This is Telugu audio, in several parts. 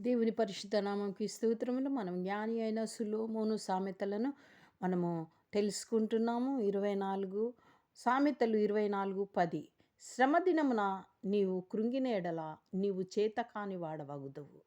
దేవుని పరిశుద్ధ నామంకి స్తోత్రములు. మనం జ్ఞాని అయిన సులోమోను సామెతలను మనము తెలుసుకుంటున్నాము. ఇరవై నాలుగు సామెతలు ఇరవై నాలుగు పది. శ్రమ దినమున నీవు కృంగిన ఎడల నీవు చేత కాని వాడవగుదవు.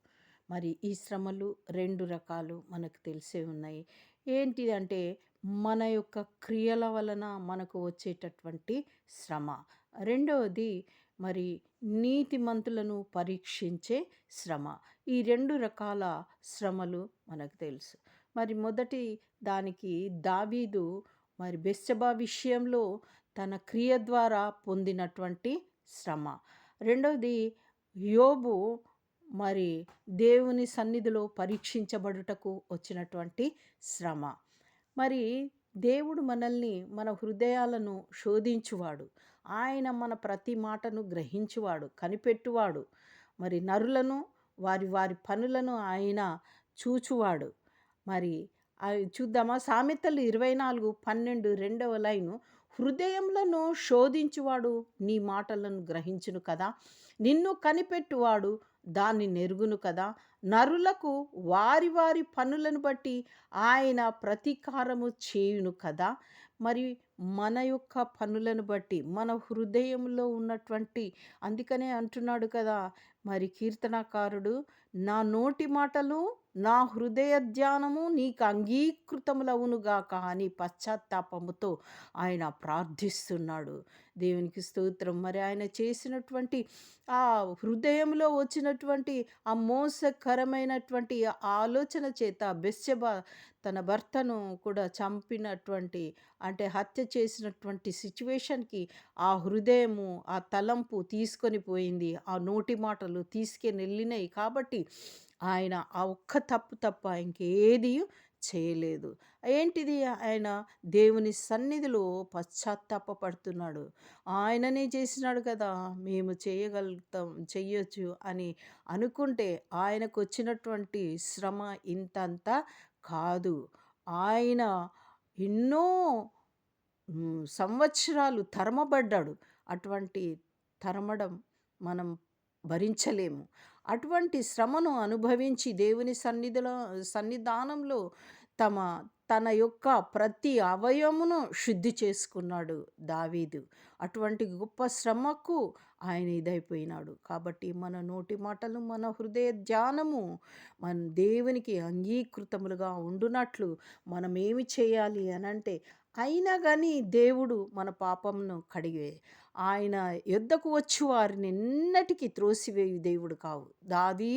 మరి ఈ శ్రమలు రెండు రకాలు మనకు తెలిసే ఉన్నాయి. ఏంటి అంటే మన యొక్క క్రియల వలన మనకు వచ్చేటటువంటి శ్రమ. రెండవది మరి నీతిమంతులను పరీక్షించే శ్రమ. ఈ రెండు రకాల శ్రమలు మనకు తెలుసు. మరి మొదటి దానికి దావీదు మరి బెస్సబా విషయంలో తన క్రియ ద్వారా పొందినటువంటి శ్రమ. రెండవది యోబు మరి దేవుని సన్నిధిలో పరీక్షించబడుటకు వచ్చినటువంటి శ్రమ. మరి దేవుడు మనల్ని మన హృదయాలను శోధించువాడు. ఆయన మన ప్రతి మాటను గ్రహించువాడు కనిపెట్టువాడు. మరి నరులను వారి వారి పనులను ఆయన చూచువాడు. మరి అవి చూద్దామా? సామెతలు ఇరవై నాలుగు పన్నెండు రెండవ లైను హృదయములను శోధించువాడు నీ మాటలను గ్రహించును కదా. నిన్ను కనిపెట్టువాడు దాన్ని నెరుగును కదా. నరులకు వారి వారి పనులను బట్టి ఆయన ప్రతీకారము చేయును కదా. మరి మన యొక్క పనులను బట్టి మన హృదయంలో ఉన్నటువంటి అందుకనే అంటున్నాడు కదా మరి కీర్తనకారుడు నా నోటి మాటలు నా హృదయ ధ్యానము నీకు అంగీకృతములవునుగాక అని పశ్చాత్తాపముతో ఆయన ప్రార్థిస్తున్నాడు. దేవునికి స్తోత్రం. మరి ఆయన చేసినటువంటి ఆ హృదయంలో వచ్చినటువంటి ఆ మోసకరమైనటువంటి ఆలోచన చేత బెస్సెబ తన భర్తను కూడా చంపినటువంటి అంటే హత్య చేసినటువంటి సిచ్యువేషన్కి ఆ హృదయము ఆ తలంపు తీసుకొని పోయింది. ఆ నోటి మాటలు తీసుకొని వెళ్ళినాయి కాబట్టి ఆయన ఆ ఒక్క తప్పు తప్ప ఇంకేది చేయలేదు. ఏంటిది ఆయన? దేవుని సన్నిధిలో పశ్చాత్తాపడుతున్నాడు ఆయననే చేసినాడు కదా మేము చేయగలుగుతాం చెయ్యొచ్చు అని అనుకుంటే ఆయనకు వచ్చినటువంటి శ్రమ ఇంతంత కాదు. ఆయన ఎన్నో సంవత్సరాలు తరమబడ్డాడు. అటువంటి తరమడం మనం భరించలేము. అటువంటి శ్రమను అనుభవించి దేవుని సన్నిధిలో సన్నిధానంలో తమ తన యొక్క ప్రతి అవయమును శుద్ధి చేసుకున్నాడు దావీదు. అటువంటి గొప్ప శ్రమకు ఆయన ఇదైపోయినాడు. కాబట్టి మన నోటి మాటలు మన హృదయ ధ్యానము మన దేవునికి అంగీకృతములుగా ఉండునట్లు మనం ఏమి చేయాలి అని అంటే అయినా కానీ దేవుడు మన పాపంను కడిగే ఆయన యుద్ధకు వచ్చి వారిని ఎన్నటికీ త్రోసివేయు దేవుడు కావు. దావీ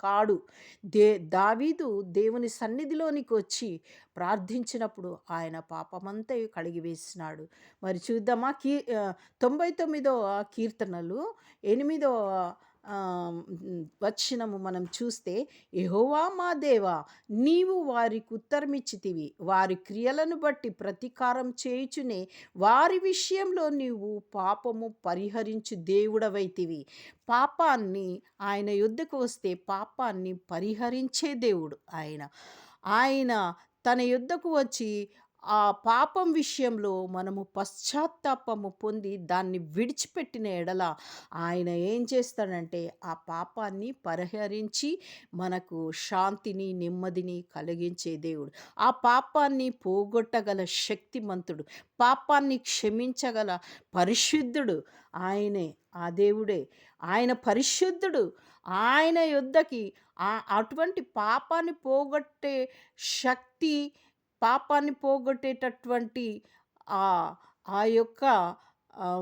కాడు. దే దావీదు దేవుని సన్నిధిలోనికి వచ్చి ప్రార్థించినప్పుడు ఆయన పాపమంతా కడిగివేసినాడు మరి చూద్దామా? కీ తొంభై తొమ్మిదో కీర్తనలు ఎనిమిదో వచ్చినము మనం చూస్తే ఎహోవా మా దేవా నీవు వారికి ఉత్తరమిచ్చితివి. వారి క్రియలను బట్టి ప్రతీకారం చేయుచునే వారి విషయంలో నీవు పాపము పరిహరించు దేవుడవైతివి. పాపాన్ని ఆయన యుద్ధకు వస్తే పాపాన్ని పరిహరించే దేవుడు ఆయన. ఆయన తన యుద్ధకు వచ్చి ఆ పాపం విషయంలో మనము పశ్చాత్తాపము పొంది దాన్ని విడిచిపెట్టిన ఎడల ఆయన ఏం చేస్తాడంటే ఆ పాపాన్ని పరిహరించి మనకు శాంతిని నెమ్మదిని కలిగించే దేవుడు. ఆ పాపాన్ని పోగొట్టగల శక్తిమంతుడు పాపాన్ని క్షమించగల పరిశుద్ధుడు ఆయనే ఆ దేవుడే. ఆయన పరిశుద్ధుడు ఆయన యుద్ధకి అటువంటి పాపాన్ని పోగొట్టే శక్తి పాపాన్ని పోగొట్టేటటువంటి ఆ యొక్క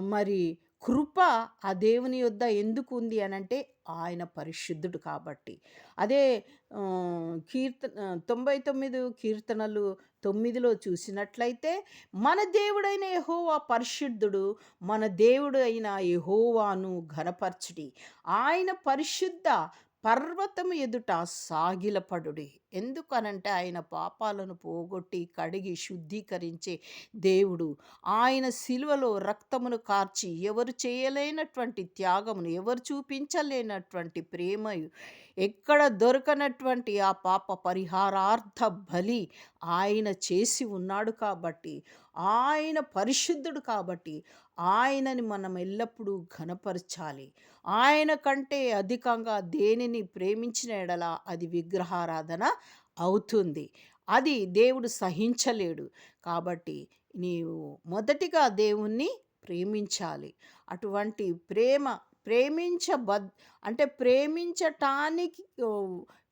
మరి కృప ఆ దేవుని యొద్ద ఎందుకు ఉంది అని అంటే ఆయన పరిశుద్ధుడు కాబట్టి. అదే కీర్తన తొంభై తొమ్మిది కీర్తనలు తొమ్మిదిలో చూసినట్లయితే మన దేవుడైన యహోవా పరిశుద్ధుడు మన దేవుడు అయిన యహోవాను ఘనపరచుడి. ఆయన పరిశుద్ధ పర్వతము ఎదుట సాగిలపడుడి. ఎందుకనంటే ఆయన పాపాలను పోగొట్టి, కడిగి, శుద్ధీకరించే దేవుడు. ఆయన శిలువలో రక్తమును కార్చి ఎవరు చేయలేనటువంటి త్యాగమును, ఎవరు చూపించలేనటువంటి ప్రేమ ఎక్కడ దొరకనటువంటి ఆ పాప పరిహారార్థ బలి ఆయన చేసి ఉన్నాడు కాబట్టి, ఆయన పరిశుద్ధుడు కాబట్టి, ఆయనని మనం ఎల్లప్పుడూ ఘనపరచాలి. ఆయన కంటే అధికంగా దేనిని ప్రేమించిన ఎడల అది విగ్రహారాధన అవుతుంది. అది దేవుడు సహించలేడు. కాబట్టి నీవు మొదటిగా దేవుణ్ణి ప్రేమించాలి. అటువంటి ప్రేమ ప్రేమించబద్ అంటే ప్రేమించటానికి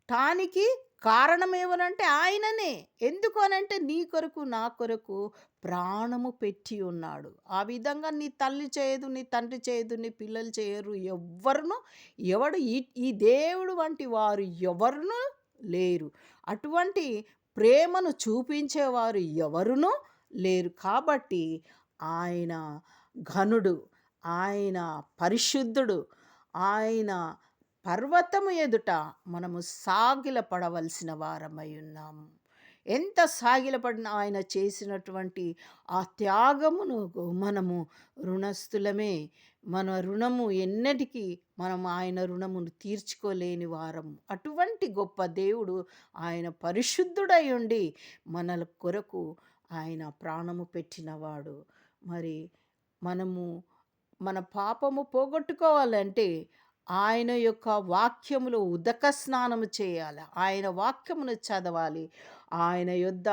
టానికి కారణం ఏమనంటే ఆయననే. ఎందుకు అనంటే నీ కొరకు, నా కొరకు ప్రాణము పెట్టి ఉన్నాడు. ఆ విధంగా నీ తల్లి చేయదు, నీ తండ్రి చేయదు, నీ పిల్లలు చేయరు. ఎవరును ఎవడు ఈ ఈ దేవుడు వంటి వారు ఎవరును లేరు. అటువంటి ప్రేమను చూపించేవారు ఎవరునూ లేరు. కాబట్టి ఆయన ఘనుడు. ఆయన పరిశుద్ధుడు. ఆయన పర్వతము ఎదుట మనము సాగిలపడవలసిన వారమై ఉన్నాము. ఎంత సాగిలపడిన ఆయన చేసినటువంటి ఆ త్యాగమును మనము రుణస్థులమే. మన రుణము ఎన్నటికీ మనం ఆయన రుణమును తీర్చుకోలేని వారం అటువంటి గొప్ప దేవుడు ఆయన పరిశుద్ధుడై ఉండి మనల కొరకు ఆయన ప్రాణము పెట్టినవాడు. మరి మనము మన పాపము పోగొట్టుకోవాలంటే ఆయన యొక్క వాక్యములో ఉదక స్నానము చేయాలి. ఆయన వాక్యమును చదవాలి. ఆయన యొద్ద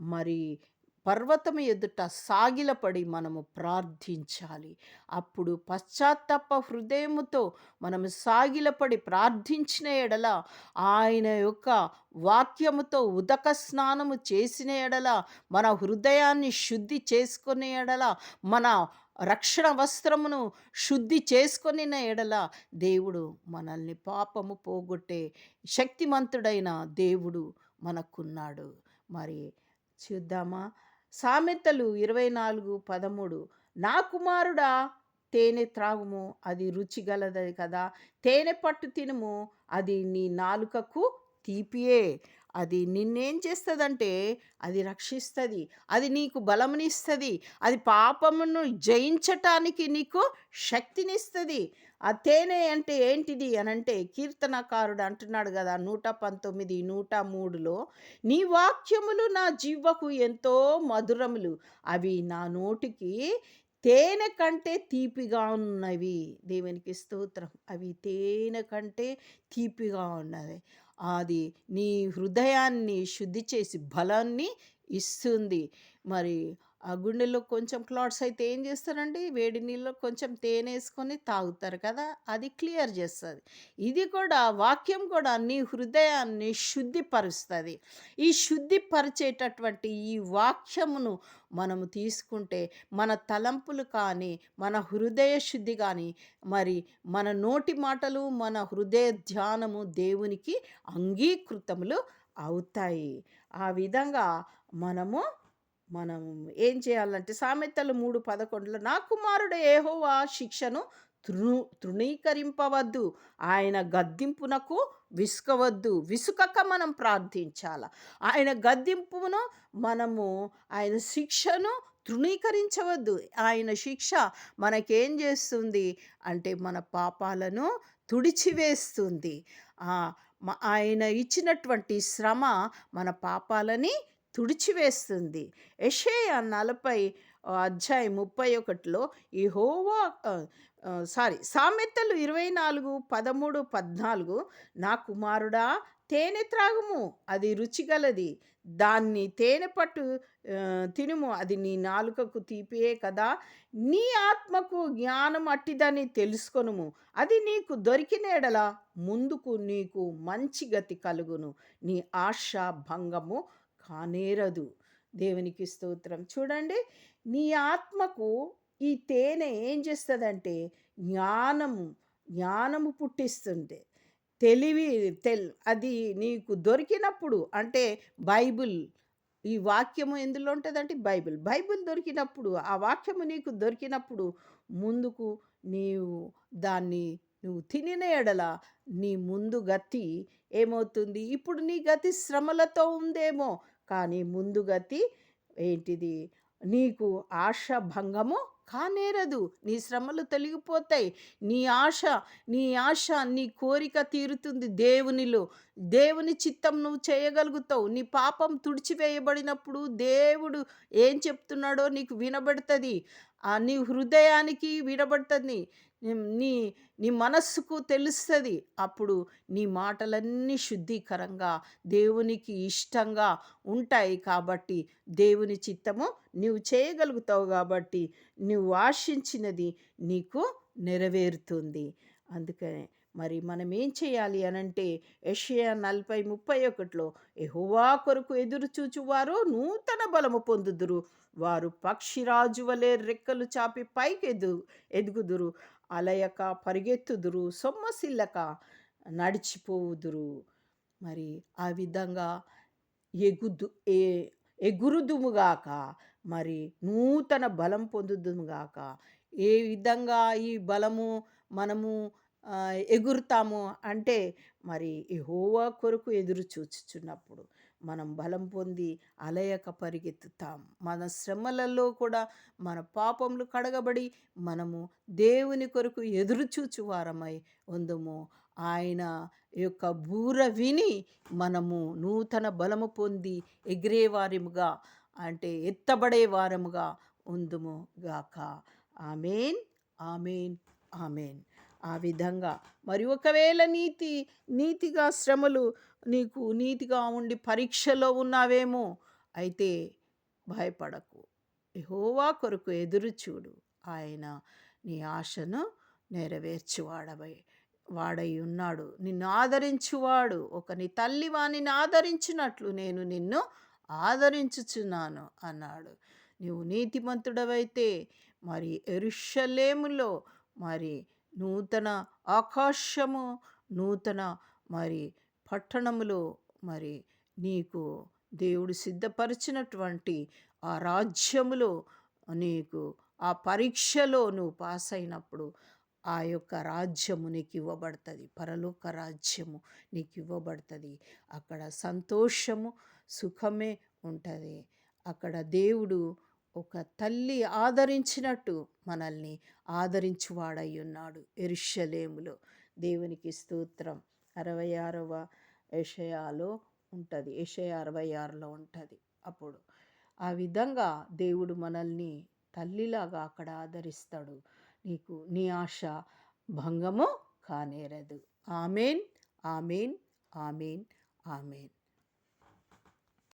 మరి పర్వతము ఎదుట సాగిలపడి మనము ప్రార్థించాలి. అప్పుడు పశ్చాత్తాప హృదయముతో మనము సాగిలపడి ప్రార్థించిన ఎడల ఆయన యొక్క వాక్యముతో ఉదక స్నానము చేసిన ఎడల, మన హృదయాన్ని శుద్ధి చేసుకునే ఎడల, మన రక్షణ వస్త్రమును శుద్ధి చేసుకొనిన ఎడల దేవుడు మనల్ని పాపము పోగొట్టే శక్తిమంతుడైన దేవుడు మనకున్నాడు. మరి చూద్దామా? సామెతలు 24:13 నా కుమారుడా తేనె త్రాగుము అది రుచిగలది కదా! తేనె పట్టు తినుము అది నీ నాలుకకు తీపియే. అది నిన్నేం చేస్తుందంటే అది రక్షిస్తుంది అది నీకు బలమునిస్తుంది అది పాపమును జయించటానికి నీకు శక్తినిస్తుంది ఆ తేనె అంటే ఏంటిది అని అంటే కీర్తనకారుడు అంటున్నాడు కదా నూట పంతొమ్మిది నూట మూడులో నీ వాక్యములు నా జీవకు ఎంతో మధురములు. అవి నా నోటికి తేనె కంటే తీపిగా ఉన్నవి. దేవునికి స్తోత్రం. అవి తేనె కంటే తీపిగా ఉన్నవి. అది నీ హృదయాన్ని శుద్ధి చేసి బలాన్ని ఇస్తుంది. మరి ఆ గుండెలో కొంచెం క్లాట్స్ అయితే ఏం చేస్తారండి? వేడి నీళ్ళలో కొంచెం తేనె వేసుకొని తాగుతారు కదా! అది క్లియర్ చేస్తుంది ఇది కూడా వాక్యం కూడా నీ హృదయాన్ని శుద్ధిపరుస్తుంది ఈ శుద్ధిపరిచేటటువంటి ఈ వాక్యమును మనము తీసుకుంటే మన తలంపులు కానీ, మన హృదయ శుద్ధి కానీ మరి మన నోటి మాటలు, మన హృదయ ధ్యానము దేవునికి అంగీకృతములు అవుతాయి. ఆ విధంగా మనము మనం ఏం చేయాలంటే సామెతలు 3:11లో నా కుమారుడు ఏహోవా శిక్షను తృ తృణీకరింపవద్దు. ఆయన గద్దింపునకు విసుకవద్దు. విసుకక మనం ప్రార్థించాల. ఆయన గద్దింపును మనము ఆయన శిక్షను తృణీకరించవద్దు. ఆయన శిక్ష మనకేం చేస్తుంది అంటే మన పాపాలను తుడిచివేస్తుంది. ఆయన ఇచ్చినటువంటి శ్రమ మన పాపాలని తుడిచివేస్తుంది. యెషయా 40 ఆహ్, అధ్యాయం ముప్పై ఒకటిలో ఈ హోవా సారీ సామెతలు 24, 13, 14 నా కుమారుడా తేనె త్రాగుము అది రుచిగలది. దాన్ని తేనె పట్టు తినుము అది నీ నాలుకకు తీపియే కదా! నీ ఆత్మకు జ్ఞానం అట్టిదని తెలుసుకొనుము. అది నీకు దొరికిన ఎడల ముందుకు నీకు మంచి గతి కలుగును. నీ ఆశ భంగము కానేరదు. దేవునికి స్తోత్రం. చూడండి నీ ఆత్మకు ఈ తేనె ఏం చేస్తుందంటే జ్ఞానము, జ్ఞానము పుట్టిస్తుంది. తెలివి తెల్ అది నీకు దొరికినప్పుడు అంటే బైబిల్ ఈ వాక్యము ఎందులో ఉంటుందంటే బైబిల్. బైబిల్ దొరికినప్పుడు, ఆ వాక్యము నీకు దొరికినప్పుడు ముందుకు నీవు దాన్ని నువ్వు తినిన ఎడల నీ ముందు గతి ఏమవుతుంది ఇప్పుడు నీ గతి శ్రమలతో ఉందేమో కానీ ముందుగతి ఏంటిది? నీకు ఆశ భంగము కానేరదు. నీ శ్రమలు తొలగిపోతాయి. నీ ఆశ నీ ఆశ నీ కోరిక తీరుతుంది దేవునిలో. దేవుని చిత్తం నువ్వు చేయగలుగుతావు. నీ పాపం తుడిచివేయబడినప్పుడు దేవుడు ఏం చెప్తున్నాడో నీకు వినబడుతుంది. ఆ నీ హృదయానికి వినబడుతుంది. నీ నీ మనస్సుకు తెలుస్తుంది. అప్పుడు నీ మాటలన్నీ శుద్ధీకరంగా దేవునికి ఇష్టంగా ఉంటాయి కాబట్టి దేవుని చిత్తము నీవు చేయగలుగుతావు కాబట్టి నువ్వు ఆశించినది నీకు నెరవేరుతుంది. అందుకనే మరి మనం ఏం చేయాలి అనంటే ఏషియా నలభై ముప్పై ఒకటిలో ఎహువా కొరకు ఎదురు చూచువారు నూతన బలము పొందుదురు. వారు పక్షిరాజు వలె రెక్కలు చాపి పైకి ఎదు ఎదుగుదురు. అలయక పరిగెత్తుదురు సొమ్మసిల్లక నడిచిపోవుదురు. మరి ఆ విధంగా ఎగుదు ఏ ఎగురుదుముగాక మరి నూతన బలం పొందుదుముగాక ఏ విధంగా ఈ బలము మనము ఎగురుతాము అంటే మరి హోవా కొరకు ఎదురు చూచుచున్నప్పుడు మనం బలం పొంది అలయక పరిగెత్తుతాం. మన శ్రమలలో కూడా మన పాపములు కడగబడి మనము దేవుని కొరకు ఎదురుచూచువారమై వారమై ఉందము. ఆయన యొక్క బూర విని మనము నూతన బలము పొంది ఎగిరేవారముగా అంటే ఎత్తబడే వారముగా ఉందుము గాక. Amen amen amen. ఆ విధంగా. మరి ఒకవేళ నీతి నీతిగా శ్రమలు నీకు నీతిగా ఉండి పరీక్షలో ఉన్నావేమో అయితే భయపడకు. ఎహోవా కొరకు ఎదురు చూడు. ఆయన నీ ఆశను నెరవేర్చువాడవై వాడై ఉన్నాడు. నిన్ను ఆదరించువాడు. ఒక నీ తల్లి వాణిని ఆదరించినట్లు నేను నిన్ను ఆదరించుచున్నాను అన్నాడు. నీవు నీతిమంతుడవైతే మరి ఎరుషలేములో మరి నూతన ఆకాశము నూతన మరి పట్టణములో మరి నీకు దేవుడు సిద్ధపరిచినటువంటి ఆ రాజ్యములో నీకు ఆ పరీక్షలో నువ్వు పాస్ అయినప్పుడు ఆ యొక్క రాజ్యము నీకు ఇవ్వబడుతుంది. పరలోక రాజ్యము నీకు ఇవ్వబడుతుంది. అక్కడ సంతోషము సుఖమే ఉంటుంది. అక్కడ దేవుడు ఒక తల్లి ఆదరించినట్టు మనల్ని ఆదరించువాడై ఉన్నాడు ఎరుషలేములో దేవునికి స్తోత్రం. అరవై ఆరవ ఏషయాలో ఉంటుంది. ఏషయ అరవై ఆరులో ఉంటుంది. అప్పుడు ఆ విధంగా దేవుడు మనల్ని తల్లిలాగా అక్కడ ఆదరిస్తాడు. నీకు నీ ఆశ భంగము కానేరదు. Amen amen amen amen.